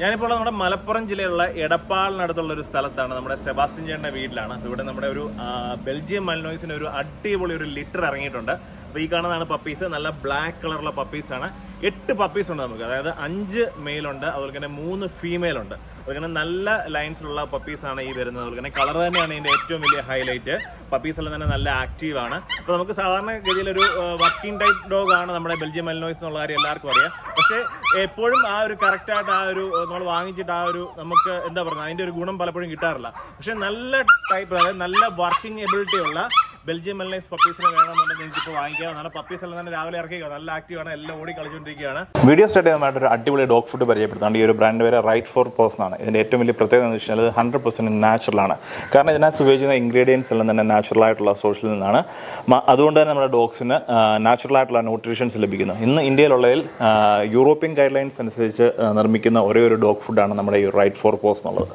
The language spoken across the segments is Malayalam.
ഞാനിപ്പോൾ നമ്മുടെ മലപ്പുറം ജില്ലയിലുള്ള എടപ്പാളിനടുത്തുള്ള ഒരു സ്ഥലത്താണ്. നമ്മുടെ സെബാസ്റ്റ്യൻ ചേട്ടന്റെ വീട്ടിലാണ്. ഇവിടെ നമ്മുടെ ഒരു ബെൽജിയം മൽനോയ്സിന് ഒരു അടിപൊളി ഒരു ലിറ്റർ ഇറങ്ങിയിട്ടുണ്ട്. അപ്പോൾ ഈ കാണുന്നതാണ് പപ്പീസ് നല്ല ബ്ലാക്ക് കളറുള്ള പപ്പീസാണ് എട്ട് പപ്പീസ് ഉണ്ട് നമുക്ക്. അതായത് അഞ്ച് മെയിലുണ്ട് അതുപോലെ തന്നെ മൂന്ന് ഫീമെയിൽ ഉണ്ട്. അതുപോലെ തന്നെ നല്ല ലൈൻസിലുള്ള പപ്പീസാണ് ഈ വരുന്നത്. അതുപോലെ തന്നെ കളർ തന്നെയാണ് ഇതിന്റെ ഏറ്റവും വലിയ ഹൈലൈറ്റ് പപ്പീസ് എല്ലാം തന്നെ നല്ല ആക്റ്റീവ് ആണ്. അപ്പോൾ നമുക്ക് സാധാരണ ഗതിയിൽ ഒരു വർക്കിംഗ് ടൈപ്പ് ഡോഗ് ആണ് നമ്മുടെ ബെൽജിയം മൽനോയ്സ് എന്നുള്ള കാര്യം എല്ലാവർക്കും അറിയാം. പക്ഷേ എപ്പോഴും ആ ഒരു കറക്റ്റായിട്ട് ആ ഒരു നമ്മൾ വാങ്ങിച്ചിട്ട് ആ ഒരു നമുക്ക് എന്താ പറയുക അതിന്റെ ഒരു ഗുണം പലപ്പോഴും കിട്ടാറില്ല. പക്ഷേ നല്ല ടൈപ്പ് അതായത് നല്ല വർക്കിംഗ് എബിലിറ്റി ഉള്ള ബെൽജിയം മെൽനൈസ് പപ്പീസിനെ വേണമെന്നുണ്ടെങ്കിൽ നിങ്ങൾക്ക് ഇപ്പോൾ നല്ല പപ്പീസ് എല്ലാം തന്നെ രാവിലെ ഇറക്കിയോ നല്ല ആക്റ്റീവ് ആണ്. എല്ലാം ഓടി കളിച്ചുകൊണ്ടിരിക്കുകയാണ് വീഡിയോ സ്റ്റാർട്ട് ചെയ്യുന്നതായിട്ട് ഒരു അടിപൊളി ഡോഗ് ഫുഡ് പരിചയപ്പെടുത്താണ്ട് ഈ ഒരു ബ്രാൻഡ് പേര് റൈറ്റ് ഫോർ പേഴ്സൺ ആണ്. ഇതിന്റെ ഏറ്റവും വലിയ പ്രത്യേകത എന്ന് വെച്ചാൽ ഇത് ഹൺഡ്രഡ് പെർസെന്റ് നാച്ചുറൽ ആണ്. കാരണം ഇതിനകത്ത് ഉപയോഗിക്കുന്ന ഇൻഗ്രീഡിയൻസ് എല്ലാം തന്നെ നാച്ചുറൽ ആയിട്ടുള്ള സോഷ്യൽ നിന്നാണ്. അതുകൊണ്ട് തന്നെ നമ്മുടെ ഡോഗ്സിന് നാച്ചുറൽ ആയിട്ടുള്ള ന്യൂട്രീഷൻസ് ലഭിക്കുന്നു. ഇന്ന് ഇന്ത്യയിലുള്ളതിൽ യൂറോപ്യൻ ഗൈഡ് ലൈൻസ് അനുസരിച്ച് നിർമ്മിക്കുന്ന ഒരേ ഒരു ഡോഗ് ഫുഡാണ് നമ്മുടെ ഈ റൈറ്റ് ഫോർ പേഴ്സ് എന്നുള്ളത്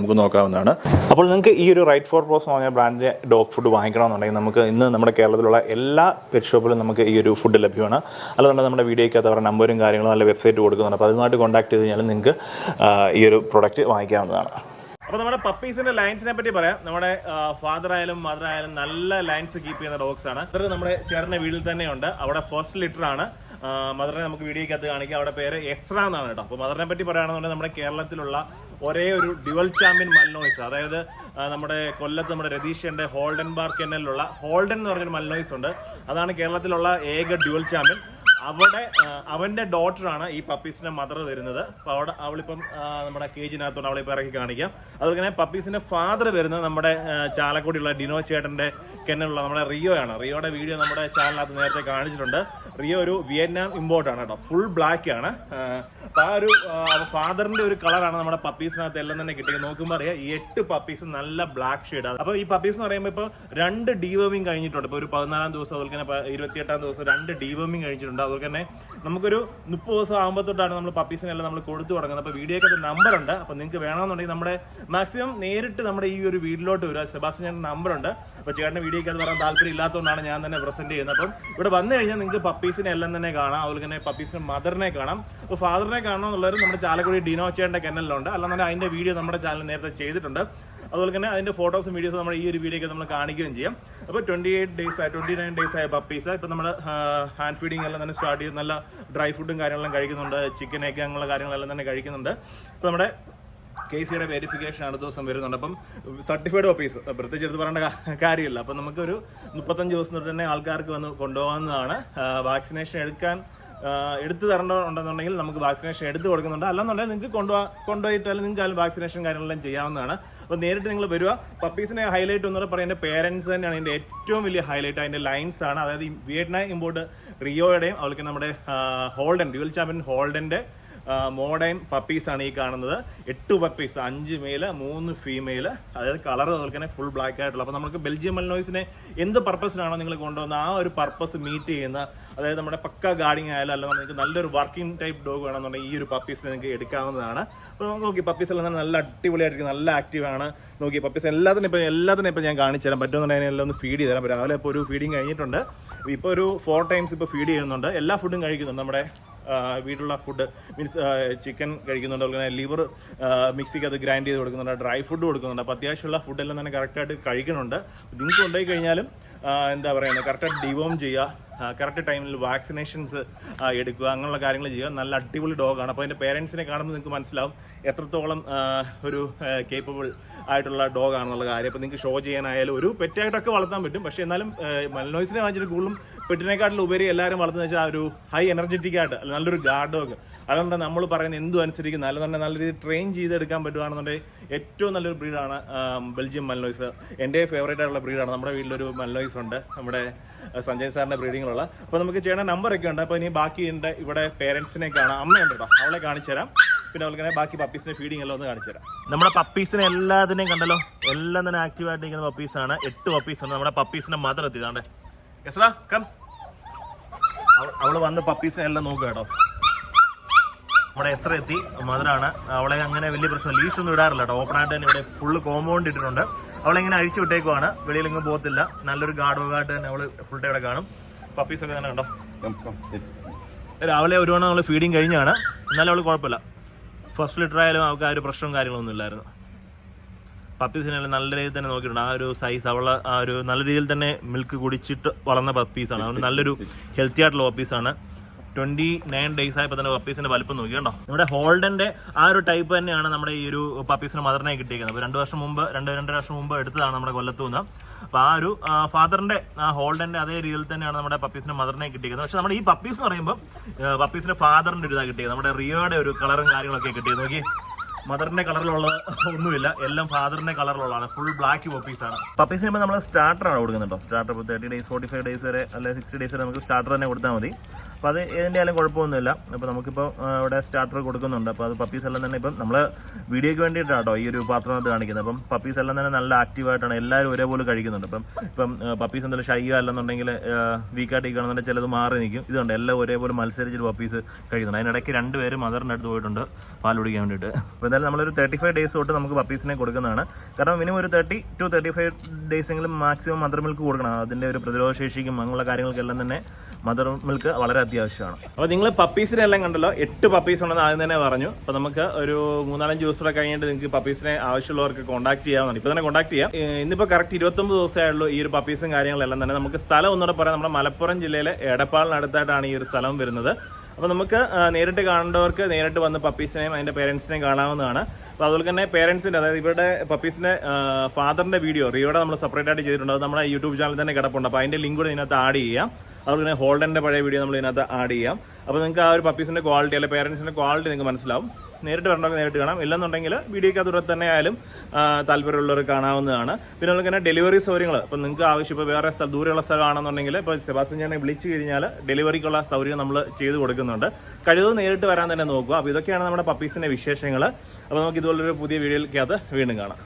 നമുക്ക് നോക്കാവുന്നതാണ്. അപ്പോൾ നിങ്ങൾക്ക് ഈ ഒരു റൈറ്റ് ഫോർ പ്രോസ് എന്ന് പറഞ്ഞ ബ്രാൻഡിന്റെ ഡോഗ് ഫുഡ് വാങ്ങിക്കണമെന്നുണ്ടെങ്കിൽ നമുക്ക് ഇന്ന് നമ്മുടെ കേരളത്തിലുള്ള എല്ലാ പെറ്റ് ഷോപ്പിലും നമുക്ക് ഈ ഒരു ഫുഡ് ലഭ്യമാണ്. അല്ലാതെ നമ്മുടെ വീഡിയോയ്ക്കകത്ത് അവരുടെ നമ്പറും കാര്യങ്ങളും നല്ല വെബ്സൈറ്റ് കൊടുക്കുന്നുണ്ട്. അപ്പോൾ അതുമായിട്ട് കോൺടാക്ട് ചെയ്ത് കഴിഞ്ഞാൽ നിങ്ങൾക്ക് ഈ ഒരു പ്രൊഡക്റ്റ് വാങ്ങിക്കാവുന്നതാണ്. അപ്പോൾ നമ്മുടെ പപ്പീസിന്റെ ലൈൻസിനെ പറ്റി പറയാം. നമ്മുടെ ഫാദർ ആയാലും മദർ ആയാലും നല്ല ലൈൻസ് കീപ്പ് ചെയ്യുന്ന ഡോഗ്സ് ആണ്. നമ്മുടെ ചേർന്ന വീട്ടിൽ തന്നെയുണ്ട്. അവിടെ ഫസ്റ്റ് ലിറ്റർ ആണ്. മദറിനെ നമുക്ക് വീഡിയോക്കകത്ത് കാണിക്കാം. അവിടെ പേര് എസ്ര എന്നാണ് കേട്ടോ. അപ്പോൾ മദറിനെ പറ്റി പറയുകയാണെന്നുണ്ടെങ്കിൽ നമ്മുടെ കേരളത്തിലുള്ള ഒരേ ഒരു ഡ്യുവൽ ചാമ്പ്യൻ മൽനോയ്സ് അതായത് നമ്മുടെ കൊല്ലത്ത് നമ്മുടെ രതീഷന്റെ ഹോൾഡൻ ബാർ കെന്നലിലുള്ള ഹോൾഡൻ എന്ന് പറഞ്ഞൊരു മൽനോയ്സ് ഉണ്ട്. അതാണ് കേരളത്തിലുള്ള ഏക ഡ്യുവൽ ചാമ്പ്യൻ. അവിടെ അവന്റെ ഡോട്ടറാണ് ഈ പപ്പീസിന്റെ മദർ വരുന്നത്. അപ്പോൾ അവിടെ അവളിപ്പം നമ്മുടെ കേജിനകത്തോണ്ട് അവളെ ഇപ്പം ഇറക്കി കാണിക്കാം. അതുപോലെ തന്നെ പപ്പീസിന്റെ ഫാദർ വരുന്നത് നമ്മുടെ ചാലക്കുടിയുള്ള ഡിനോ ചേട്ടന്റെ കെന്നലുള്ള നമ്മുടെ റിയോ ആണ്. റിയോയുടെ വീഡിയോ നമ്മുടെ ചാനലിനകത്ത് നേരത്തെ കാണിച്ചിട്ടുണ്ട്. റിയോ ഒരു വിയറ്റ്നാം ഇമ്പോർട്ടാണ് കേട്ടോ. ഫുൾ ബ്ലാക്ക് ആണ്. ആ, അപ്പോൾ ആ ഒരു ഫാദറിന്റെ ഒരു കളറാണ് നമ്മുടെ പപ്പീസിനകത്ത് എല്ലാം തന്നെ കിട്ടിയത് നോക്കുമ്പോൾ അറിയാം ഈ എട്ട് പപ്പീസ് നല്ല ബ്ലാക്ക് ഷെയ്ഡ് അപ്പൊ ഈ പപ്പീസ് എന്ന് പറയുമ്പോൾ ഇപ്പോൾ രണ്ട് ഡീവോമിങ് കഴിഞ്ഞിട്ടുണ്ട്. ഇപ്പോൾ ഒരു പതിനാലാം ദിവസം അതുപോലെ തന്നെ ഇരുപത്തിയെട്ടാം ദിവസം രണ്ട് ഡീവോമിങ് കഴിഞ്ഞിട്ടുണ്ട്. അതുപോലെ തന്നെ നമുക്കൊരു മുപ്പത് ദിവസം ആകുമ്പോൾ തൊട്ടാണ് നമ്മൾ പപ്പീസിനെല്ലാം നമ്മൾ കൊടുത്തു തുടങ്ങുന്നത്. അപ്പോൾ വീഡിയോക്ക് നമ്പർ ഉണ്ട്. അപ്പോൾ നിങ്ങൾക്ക് വേണമെന്നുണ്ടെങ്കിൽ നമ്മുടെ മാക്സിമം നേരിട്ട് നമ്മുടെ ഈ ഒരു വീട്ടിലോട്ട് വരിക. സെബാസ്റ്റ്യൻ നമ്പർ ഉണ്ട്. അപ്പോൾ ചേട്ടന്റെ വീഡിയോക്ക് അത് പറയാൻ താല്പര്യം ഇല്ലാത്തതുകൊണ്ടാണ് ഞാൻ തന്നെ പ്രസന്റ് ചെയ്യുന്നത്. അപ്പം ഇവിടെ വന്നു കഴിഞ്ഞാൽ നിങ്ങൾക്ക് പപ്പീസിനെ എല്ലാം തന്നെ കാണാം. അതുപോലെ തന്നെ പപ്പീസിന്റെ മദറിനെ കാണാം. അപ്പോൾ ഫാദറിനെ കാണണം എന്നുള്ളവർ നമ്മുടെ ചാലക്കുടി ഡിനോ ചേട്ടന്റെ കെന്നലിലുണ്ട് അല്ലാന്നുണ്ടെങ്കിൽ അതിന്റെ വീഡിയോ നമ്മുടെ ചാനൽ നേരത്തെ ചെയ്തിട്ടുണ്ട്. അതുപോലെ തന്നെ അതിന്റെ ഫോട്ടോസും വീഡിയോസും നമ്മൾ ഈ ഒരു വീഡിയോക്ക് നമ്മൾ കാണിക്കുകയും ചെയ്യാം. അപ്പോൾ ട്വന്റി എയ്റ്റ് ഡേയ്സ് ആയി ട്വന്റി നയൻ ഡേയ്സ് ആയ പപ്പീസ് ഇപ്പം നമ്മൾ ഹാൻഡ് ഫീഡിംഗ് എല്ലാം തന്നെ സ്റ്റാർട്ട് ചെയ്ത് നല്ല ഡ്രൈ ഫുഡും കാര്യങ്ങളെല്ലാം കഴിക്കുന്നുണ്ട്. ചിക്കൻ ഒക്കെ അങ്ങനെയുള്ള കാര്യങ്ങളെല്ലാം തന്നെ കഴിക്കുന്നുണ്ട്. ഇപ്പോൾ നമ്മുടെ കെ സിയുടെ വെരിഫിക്കേഷൻ അടുത്ത ദിവസം വരുന്നുണ്ട്. അപ്പം സർട്ടിഫൈഡ് ഓഫീസ് പ്രത്യേകിച്ച് എടുത്ത് പറയേണ്ട കാര്യമില്ല. അപ്പം നമുക്കൊരു മുപ്പത്തഞ്ച് ദിവസം തന്നെ ആൾക്കാർക്ക് വന്ന് കൊണ്ടുപോകാവുന്നതാണ്. വാക്സിനേഷൻ എടുക്കാൻ എടുത്തു തരേണ്ടതുണ്ടെന്നുണ്ടെങ്കിൽ നമുക്ക് വാക്സിനേഷൻ എടുത്തു കൊടുക്കുന്നുണ്ട്. അല്ലെന്നുണ്ടെങ്കിൽ നിങ്ങൾക്ക് കൊണ്ടുപോകാൻ കൊണ്ടുപോയിട്ടാലും നിങ്ങൾക്ക് വാക്സിനേഷൻ കാര്യങ്ങളെല്ലാം ചെയ്യാവുന്നതാണ്. അപ്പോൾ നേരിട്ട് നിങ്ങൾ വരിക പപ്പീസിനെ ഹൈലൈറ്റ് എന്ന് പറയുന്നത് പേരൻസ് തന്നെയാണ് എന്റെ ഏറ്റവും വലിയ ഹൈലൈറ്റ് അതിന്റെ ലൈൻസ് ആണ്. അതായത് വിയറ്റ്നാം ഇമ്പോർട്ട് റിയോയുടെയും അതുപോലെ നമ്മുടെ ഹോൾഡൻ ഡ്യുവൽ ചാമ്പ്യൻ ഹോൾഡന്റെ മോഡേൺ പപ്പീസ് ആണ് ഈ കാണുന്നത്. എട്ട് പപ്പീസ് അഞ്ച് മെയിൽ മൂന്ന് ഫീമെയിൽ അതായത് കളർ അതുപോലെ തന്നെ ഫുൾ ബ്ലാക്ക് ആയിട്ടുള്ള. അപ്പോൾ നമുക്ക് ബെൽജിയം മൽനോയ്സിനെ എന്ത് പർപ്പസിനാണോ നിങ്ങൾ കൊണ്ടുവന്ന ആ ഒരു പർപ്പസ് മീറ്റ് ചെയ്യുന്ന അതായത് നമ്മുടെ പക്ക ഗാർഡിങ് ആയാലും അല്ല നിങ്ങൾക്ക് നല്ലൊരു വർക്കിംഗ് ടൈപ്പ് ഡോഗ് വേണമെന്നുണ്ടെങ്കിൽ ഈ ഒരു പപ്പീസ് നിങ്ങൾക്ക് എടുക്കാവുന്നതാണ്. അപ്പോൾ നോക്കി പപ്പീസ് എല്ലാം നല്ല അടിപൊളിയായിരിക്കും നല്ല ആക്റ്റീവ് ആണ്. നോക്കി പപ്പീസ് എല്ലാത്തിനും ഇപ്പോൾ എല്ലാത്തിനും ഇപ്പോൾ ഞാൻ കാണിച്ചു തരാം. പറ്റുമെന്നുണ്ടെങ്കിൽ എല്ലാം ഒന്ന് ഫീഡ് ചെയ്തു തരാം. രാവിലെ ഇപ്പോൾ ഒരു ഫീഡിങ് കഴിഞ്ഞിട്ടുണ്ട്. ഇപ്പോൾ ഒരു ഫോർ ടൈംസ് ഇപ്പോൾ ഫീഡ് ചെയ്യുന്നുണ്ട്. എല്ലാ ഫുഡും കഴിക്കുന്നുണ്ട് നമ്മുടെ വീട്ടിലുള്ള ഫുഡ് മീൻസ് ചിക്കൻ കഴിക്കുന്നുണ്ട്. അതുപോലെ തന്നെ ലിവർ മിക്സിക്ക് അത് ഗ്രൈൻഡ് ചെയ്ത് കൊടുക്കുന്നുണ്ട്. ഡ്രൈ ഫുഡ് കൊടുക്കുന്നുണ്ട്. അപ്പോൾ അത്യാവശ്യമുള്ള ഫുഡെല്ലാം തന്നെ കറക്റ്റായിട്ട് കഴിക്കുന്നുണ്ട്. നിങ്ങൾക്ക് ഉണ്ടായി കഴിഞ്ഞാലും എന്താ പറയുക കറക്റ്റായിട്ട് ഡിവോം ചെയ്യുക കറക്റ്റ് ടൈമിൽ വാക്സിനേഷൻസ് എടുക്കുക അങ്ങനെയുള്ള കാര്യങ്ങൾ ചെയ്യുക. നല്ല അടിപൊളി ഡോഗാണ് അപ്പോൾ അതിന്റെ പേരൻസിനെ കാണുമ്പോൾ നിങ്ങൾക്ക് മനസ്സിലാവും എത്രത്തോളം ഒരു കേപ്പബിൾ ആയിട്ടുള്ള ഡോഗാണെന്നുള്ള കാര്യം. അപ്പോൾ നിങ്ങൾക്ക് ഷോ ചെയ്യാനായാലും ഒരു പെറ്റായിട്ടൊക്കെ വളർത്താൻ പറ്റും. പക്ഷേ എന്നാലും മലനോയ്സിനെ വാങ്ങിച്ചിട്ട് കൂടുതലും പെറ്റിനെക്കാട്ടിലും ഉപരി എല്ലാവരും വളർത്തുന്ന വെച്ചാൽ ഒരു ഹൈ എനർജറ്റിക് ആയിട്ട് നല്ലൊരു ഗാർഡ് ഡോഗ് അതുകൊണ്ട് നമ്മൾ പറയുന്ന എന്തും അനുസരിക്കുന്ന തന്നെ നല്ല രീതിയിൽ ട്രെയിൻ ചെയ്തെടുക്കാൻ പറ്റുകയാണെന്നുണ്ടെങ്കിൽ ഏറ്റവും നല്ലൊരു ബ്രീഡാണ് ബെൽജിയം മൽനോയ്സ്. എന്റെ ഫേവറേറ്റ് ആയിട്ടുള്ള ബ്രീഡാണ് നമ്മുടെ വീട്ടിലൊരു മൽനോയ്സ് ഉണ്ട്. നമ്മുടെ സഞ്ജയ് സാറിന്റെ ബ്രീഡിങ്ങിലുള്ള അപ്പോൾ നമുക്ക് ചെയ്യണ നമ്പർ ഒക്കെ ഉണ്ട്. അപ്പോൾ ഇനി ബാക്കി ഉണ്ട് ഇവിടെ പേരൻസിനെ കാണാം അമ്മയുണ്ട് കേട്ടോ. അവളെ കാണിച്ചു തരാം. പിന്നെ തന്നെ ബാക്കി പപ്പീസിനെ ഫീഡിംഗ് എല്ലാം ഒന്ന് കാണിച്ചു തരാം. നമ്മുടെ പപ്പീസിനെ എല്ലാത്തിനെയും കണ്ടല്ലോ. എല്ലാം തന്നെ ആക്റ്റീവ് നിൽക്കുന്ന പപ്പീസാണ് എട്ട് പപ്പീസ് ഉണ്ട്. നമ്മുടെ പപ്പീസിന്റെ മദർ എത്തിയതാണ്ട് യെസ്രാ കം അവൾ വന്ന് പപ്പീസിനെ എല്ലാം നോക്കുക കേട്ടോ. നമ്മുടെ എസ്ര എത്തി മധുരാണ് അവളെ അങ്ങനെ വലിയ പ്രശ്നം ലീഷ് ഒന്നും ഇടാറില്ല കേട്ടോ. ഓപ്പൺ ആയിട്ട് തന്നെ ഇവിടെ ഫുള്ള് കോമ്പൗണ്ട് ഇട്ടിട്ടുണ്ട്. അവളെ ഇങ്ങനെ അഴിച്ചു വിട്ടേക്കുവാണ്. വെളിയിലെങ്ങും പോകത്തില്ല. നല്ലൊരു ഗാർഡ് ആയിട്ട് തന്നെ അവൾ ഫുൾ ഡേ ഇവിടെ കാണും. പപ്പീസ് ഒക്കെ തന്നെ കണ്ടോ രാവിലെ ഒരു നമ്മൾ ഫീഡിങ് കഴിഞ്ഞാണ്. എന്നാലും അവൾ കുഴപ്പമില്ല. ഫസ്റ്റ് ലിറ്റർ ആയാലും അവൾക്ക് ആ ഒരു പ്രശ്നവും കാര്യങ്ങളൊന്നും ഇല്ലായിരുന്നു. പപ്പീസിനെല്ലാം നല്ല രീതിയിൽ തന്നെ നോക്കിയിട്ടുണ്ട്. ആ ഒരു സൈസ് അവളെ ആ ഒരു നല്ല രീതിയിൽ തന്നെ മിൽക്ക് കുടിച്ചിട്ട് വളർന്ന പപ്പീസാണ് അതുകൊണ്ട് നല്ലൊരു ഹെൽത്തി ആയിട്ടുള്ള പപ്പീസാണ് ട്വന്റി നയൻ ഡേയ്സ് ആയപ്പോൾ തന്നെ പപ്പീസിന്റെ വലിപ്പം നോക്കി കണ്ടോ? നമ്മുടെ ഹോൾഡന്റെ ആ ഒരു ടൈപ്പ് തന്നെയാണ് നമ്മുടെ ഈ ഒരു പപ്പീസിന് മദറിനെ കിട്ടിയിരിക്കുന്നത് അപ്പോൾ രണ്ട് വർഷം മുമ്പ് രണ്ട് രണ്ടര വർഷം മുമ്പ് എടുത്തതാണ് നമ്മുടെ കൊല്ലത്തു നിന്ന്. അപ്പോൾ ആ ഒരു ഫാദറിന്റെ ആ ഹോൾഡന്റെ അതേ രീതിയിൽ തന്നെയാണ് നമ്മുടെ പപ്പീസിന് മദറിനെ കിട്ടിയിരിക്കുന്നത് പക്ഷെ നമ്മുടെ ഈ പപ്പീസ് എന്ന് പറയുമ്പോൾ പപ്പീസിന്റെ ഫാദറിന്റെ ഒരു ഇതാണ് കിട്ടിയത് നമ്മുടെ റിയോയുടെ ഒരു കളറും കാര്യങ്ങളൊക്കെ കിട്ടിയത് നോക്കി മദറിന്റെ കളറിലുള്ള ഒന്നുമില്ല. എല്ലാം ഫാദറിന്റെ കളറിലുള്ളതാണ്. ഫുൾ ബ്ലാക്ക് പപ്പീസ് ആണ്. പപ്പീസിന് ഇപ്പോൾ നമ്മൾ സ്റ്റാർട്ടർ ആണ് കൊടുക്കുന്നുണ്ടോ സ്റ്റാർട്ടർ ഇപ്പോൾ thirty days forty five days വരെ അല്ലെങ്കിൽ സിക്സ്റ്റി ഡേയ്സ് വരെ നമുക്ക് സ്റ്റാർട്ടർ തന്നെ കൊടുത്താൽ മതി. അപ്പോൾ അത് ഏതിന്റെയാലും കുഴപ്പമൊന്നുമില്ല. അപ്പോൾ നമുക്കിപ്പോൾ ഇവിടെ സ്റ്റാർട്ടർ കൊടുക്കുന്നുണ്ട്. അപ്പോൾ അത് പപ്പീസ് എല്ലാം തന്നെ ഇപ്പം നമ്മൾ വീഡിയോയ്ക്ക് വേണ്ടിയിട്ടാണ് കേട്ടോ ഈ ഒരു പാത്രത്തിനകത്ത് കാണിക്കുന്നത്. അപ്പം പപ്പീസ് എല്ലാം തന്നെ നല്ല ആക്റ്റീവായിട്ടാണ് എല്ലാവരും ഒരേപോലെ കഴിക്കുന്നുണ്ട്. അപ്പം ഇപ്പം പപ്പീസ് എന്തെങ്കിലും ഷൈയോ അല്ലെന്നുണ്ടെങ്കിൽ വീക്കായിട്ട് കാണുന്നുണ്ടെങ്കിൽ ചിലത് മാറി നിൽക്കും. ഇതുണ്ട് എല്ലാം ഒരേപോലെ മത്സരിച്ചിട്ട് പപ്പീസ് കഴിക്കുന്നുണ്ട്. അതിനിടയ്ക്ക് രണ്ടുപേരും മദറിന്റെ അടുത്ത് പോയിട്ടുണ്ട് പാൽ കുടിക്കാൻ വേണ്ടിയിട്ട്. അപ്പോൾ എന്തായാലും നമ്മളൊരു തേർട്ടി ഫൈവ് ഡേയ്സ് തൊട്ട് നമുക്ക് പപ്പീസിനെ കൊടുക്കുന്നതാണ്. കാരണം മിനിമം ഒരു thirty to thirty five days എങ്കിലും മാക്സിമം മദർ മിൽക്ക് കൊടുക്കണം. അതിന്റെ ഒരു പ്രതിരോധ ശേഷിക്കും അങ്ങനെയുള്ള കാര്യങ്ങൾക്കെല്ലാം തന്നെ മദർ മിൽക്ക് വളരെ അത്യാവശ്യമാണ്. അപ്പോൾ നിങ്ങൾ പപ്പീസിനെ എല്ലാം കണ്ടല്ലോ. എട്ട് പപ്പീസ് ഉണ്ടെന്ന് ആദ്യം തന്നെ പറഞ്ഞു. അപ്പോൾ നമുക്ക് ഒരു മൂന്നാലഞ്ച് ദിവസം കൂടെ കഴിഞ്ഞിട്ട് നിങ്ങൾക്ക് പപ്പീസിനെ ആവശ്യമുള്ളവർക്ക് കോൺടാക്ട് ചെയ്യാവുന്നതാണ്. ഇപ്പോൾ തന്നെ കോൺടാക്ട് ചെയ്യാം. ഇന്നിപ്പോൾ കറക്റ്റ് ഇരുപത്തൊമ്പത് ദിവസമായുള്ളൂ ഈ ഒരു പപ്പീസും കാര്യങ്ങളെല്ലാം തന്നെ. നമുക്ക് സ്ഥലം ഒന്നുകൂടെ പറയാം. നമ്മുടെ മലപ്പുറം ജില്ലയിലെ എടപ്പാളിനടുത്തായിട്ടാണ് ഈ ഒരു സ്ഥലം വരുന്നത്. അപ്പോൾ നമുക്ക് നേരിട്ട് കാണേണ്ടവർക്ക് നേരിട്ട് വന്ന് പപ്പീസിനെയും അതിന്റെ പേരൻസിനെയും കാണാവുന്നതാണ്. അപ്പോൾ അതുപോലെ തന്നെ പേരൻസിന്റെ അതായത് ഇവരുടെ പപ്പീസിന്റെ ഫാദറിന്റെ വീഡിയോ റിയോടെ നമ്മൾ സെപ്പറേറ്റ് ആയിട്ട് ചെയ്തിട്ടുണ്ട്. അത് നമ്മുടെ യൂട്യൂബ് ചാനൽ തന്നെ കിടപ്പുണ്ട്. അപ്പോൾ അതിന്റെ ലിങ്ക് കൂടെ ഇതിനകത്ത് ആഡ് ചെയ്യാം. അതുപോലെ തന്നെ ഹോൾഡന്റെ പഴയ വീഡിയോ നമ്മൾ ഇതിനകത്ത് ആഡ് ചെയ്യാം. അപ്പോൾ നിങ്ങൾക്ക് ആ ഒരു പപ്പീസിന്റെ ക്വാളിറ്റി അല്ലെങ്കിൽ പേരൻസിന്റെ ക്വാളിറ്റി നിങ്ങൾക്ക് മനസ്സിലാവും. നേരിട്ട് വരണമെങ്കിൽ നേരിട്ട് കാണാം. ഇല്ലെന്നുണ്ടെങ്കിൽ വീഡിയോയ്ക്ക് അതുകൂടെ തന്നെ ആയാലും താല്പര്യമുള്ളവർ കാണാവുന്നതാണ്. പിന്നെ നിങ്ങൾക്ക് തന്നെ ഡെലിവറി സൗകര്യങ്ങൾ. ഇപ്പം നിങ്ങൾക്ക് ആവശ്യം ഇപ്പോൾ വേറെ സ്ഥലം ദൂരെയുള്ള സ്ഥലമാണെന്നുണ്ടെങ്കിൽ ഇപ്പോൾ സെബാസ്റ്റ്യൻ ചേട്ടനെ വിളിച്ചു കഴിഞ്ഞാൽ ഡെലിവറിക്കുള്ള സൗകര്യം നമ്മൾ ചെയ്തു കൊടുക്കുന്നുണ്ട്. കഴിവതും നേരിട്ട് വരാൻ തന്നെ നോക്കുക. അപ്പോൾ ഇതൊക്കെയാണ് നമ്മുടെ പപ്പീസിന്റെ വിശേഷങ്ങൾ അപ്പോൾ നമുക്ക് ഇതുപോലൊരു പുതിയ വീഡിയോയ്ക്കകത്ത് വീണ്ടും കാണാം.